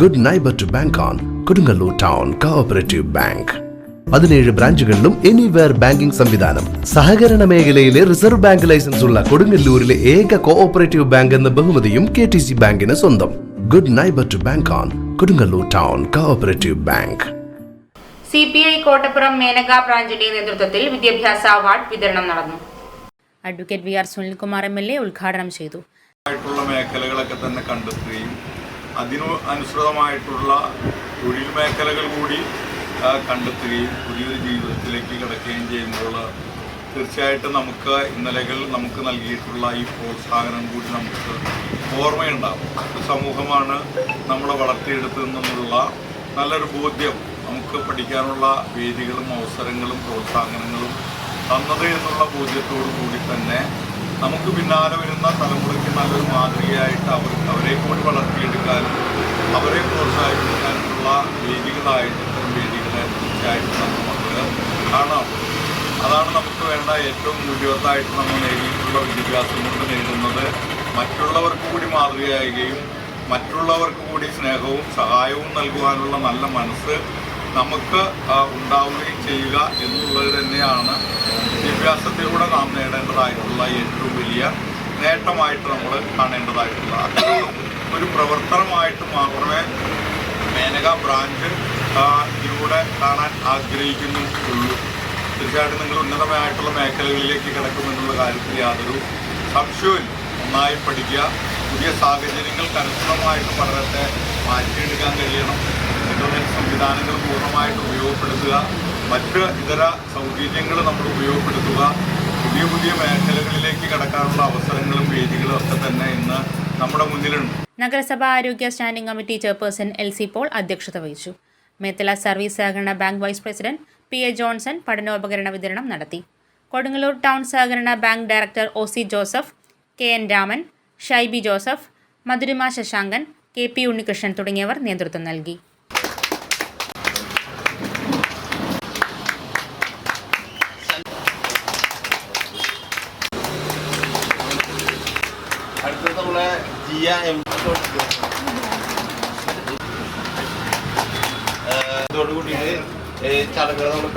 Good neighbour to bank on Kodungallur town cooperative bank പതിനേഴ് ബ്രാഞ്ചുകളിലും anywhere banking സംവിധാനം. സഹകരണ മേഖലയിലെ റിസർവ് ബാങ്ക് ലൈസൻസ് ഉള്ള കൊടുങ്ങല്ലൂരിലെ ഏക കോഓപ്പറേറ്റീവ് ബാങ്ക് എന്ന ബഹുമതിയും കെ ടി സി ബാങ്കിന് സ്വന്തം. Good neighbour to bank on Kodungallur town cooperative bank C P I Kottappuram Menaka ബ്രാഞ്ചിന്റെ നേതൃത്വത്തിൽ വിദ്യാഭ്യാസ അവാർഡ് വിതരണം നടന്നു. Advocate V R Sunilkumar M L A ഉദ്ഘാടനം ചെയ്തു. ആയിട്ടുള്ള മേഖലകളൊക്കെ തന്നെ കണ്ടെത്തുകയും അതിനു അനുസൃതമായിട്ടുള്ള തൊഴിൽ മേഖലകൾ കൂടി കണ്ടെത്തുകയും പുതിയൊരു ജീവിതത്തിലേക്ക് കിടക്കുകയും ചെയ്യുമ്പോൾ തീർച്ചയായിട്ടും നമുക്ക് ഇന്നലകൾ നമുക്ക് നൽകിയിട്ടുള്ള ഈ പ്രോത്സാഹനം കൂടി നമുക്ക് ഓർമ്മയുണ്ടാവും. സമൂഹമാണ് നമ്മളെ വളർത്തിയെടുത്തതെന്നുള്ള നല്ലൊരു ബോധ്യം നമുക്ക് പഠിക്കാനുള്ള വേദികളും അവസരങ്ങളും പ്രോത്സാഹനങ്ങളും തന്നത് എന്നുള്ള ബോധ്യത്തോടു കൂടി തന്നെ നമുക്ക് പിന്നാലെ വരുന്ന തലമുറയ്ക്ക് നല്ലൊരു മാതൃകയായിട്ട് അവർ അവരെ കൂടി വളർത്തിയെടുക്കാനും അവരെ പ്രോത്സാഹിപ്പിക്കാനുമുള്ള വേദികളായിട്ട് ഇത്തരം വേദികളെ തീർച്ചയായിട്ടും നമുക്ക് കാണാം. അതാണ് നമുക്ക് വേണ്ട ഏറ്റവും മൂല്യവത്തായിട്ട് നമ്മൾ നേടിയിട്ടുള്ള വിദ്യാഭ്യാസം കൊണ്ട് നേടുന്നത്. മറ്റുള്ളവർക്ക് കൂടി മാതൃകയാകുകയും മറ്റുള്ളവർക്ക് കൂടി സ്നേഹവും സഹായവും നൽകുവാനുള്ള നല്ല മനസ്സ് നമുക്ക് ഉണ്ടാവുകയും ചെയ്യുക എന്നുള്ളത് തന്നെയാണ് വിദ്യാഭ്യാസത്തിലൂടെ നാം നേടേണ്ടതായിട്ടുള്ള ഏറ്റവും വലിയ നേട്ടമായിട്ട് നമ്മൾ കാണേണ്ടതായിട്ടുള്ള. ഒരു പ്രവർത്തനമായിട്ട് മാത്രമേ മേനക ബ്രാഞ്ച് ഇവിടെ കാണാൻ ആഗ്രഹിക്കുന്നു ഉള്ളൂ തീർച്ചയായിട്ടും നിങ്ങൾ ഉന്നതമായിട്ടുള്ള മേഖലകളിലേക്ക് കിടക്കുമെന്നുള്ള കാര്യത്തിൽ യാതൊരു സംശയവും നന്നായി പഠിക്കുക. പുതിയ സാഹചര്യങ്ങൾക്ക് അനുസൃതമായിട്ട് പഠനത്തെ മാറ്റിയെടുക്കാൻ കഴിയണം. സംവിധാനങ്ങൾ പൂർണമായിട്ട് ഉപയോഗപ്പെടുത്തുക. മറ്റ് ഇതര സൗകര്യങ്ങൾ നമ്മൾ ഉപയോഗപ്പെടുത്തുക. പുതിയ പുതിയ മേഖലകളിലേക്ക് കടക്കാനുള്ള അവസരങ്ങളും വേദികളും ഒക്കെ തന്നെ ഇന്ന് നമ്മുടെ മുന്നിലുണ്ട്. നഗരസഭാ ആരോഗ്യ standing committee chairperson L C Paul അധ്യക്ഷത വഹിച്ചു. മേത്തല സർവീസ് സഹകരണ bank vice president P A Johnson പഠനോപകരണ വിതരണം നടത്തി. കൊടുങ്ങല്ലൂർ ടൗൺ സഹകരണ bank director O C Joseph K N Raman Shaibi Joseph Madhurima Sasankan K P Unnikrishnan തുടങ്ങിയവർ നേതൃത്വം നൽകി. നമ്മളെ ജിയ എം ഇതോട് കൂടിയിട്ട് ചടങ്ങുകൾ നമ്മൾ